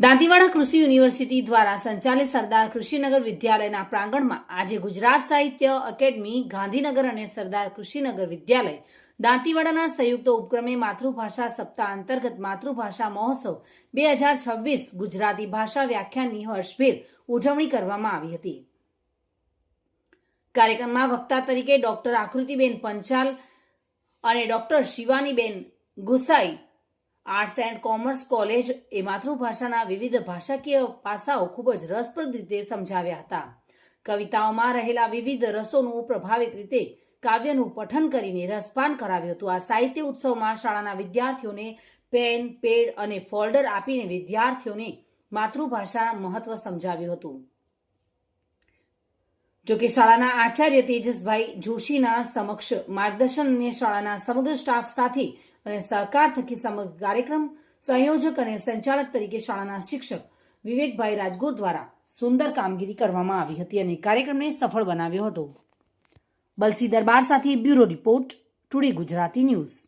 દાંતીવાડા કૃષિ યુનિવર્સિટી દ્વારા સંચાલિત સરદાર કૃષિનગર વિદ્યાલયના પ્રાંગણમાં આજે ગુજરાત સાહિત્ય અકેડમી, ગાંધીનગર અને સરદાર કૃષિનગર વિદ્યાલય દાંતીવાડાના સંયુક્ત ઉપક્રમે માતૃભાષા સપ્તાહ અંતર્ગત માતૃભાષા મહોત્સવ બે હજાર છવ્વીસ ગુજરાતી ભાષા વ્યાખ્યાનની હર્ષભેર ઉજવણી કરવામાં આવી હતી. કાર્યક્રમમાં વક્તા તરીકે ડોક્ટર આકૃતિબેન પંચાલ અને doctor Shivaniben Gusai arts and commerce college એ માતૃભાષાના વિવિધ ભાષાકીય પાસાઓ ખૂબ જ રસપ્રદ રીતે સમજાવ્યા હતા. કવિતાઓમાં રહેલા વિવિધ રસોનું પ્રભાવિત રીતે કાવ્યનું પઠન કરીને રસપાન કરાવ્યું હતું. આ સાહિત્ય ઉત્સવમાં શાળાના વિદ્યાર્થીઓને પેન, પેડ અને ફોલ્ડર આપીને વિદ્યાર્થીઓને માતૃભાષા મહત્વ સમજાવ્યું હતું. જોકે શાળાના આચાર્ય તેજસભાઈ જોશીના સમક્ષ માર્ગદર્શન અને શાળાના સમગ્ર સ્ટાફ સાથે અને સહકાર થકી સમગ્ર કાર્યક્રમ સંયોજક અને સંચાલક તરીકે શાળાના શિક્ષક વિવેકભાઈ રાજગોર દ્વારા સુંદર કામગીરી કરવામાં આવી હતી અને કાર્યક્રમને સફળ બનાવ્યો હતો. બલસી દરબાર સાથે bureau report, today Gujarati news.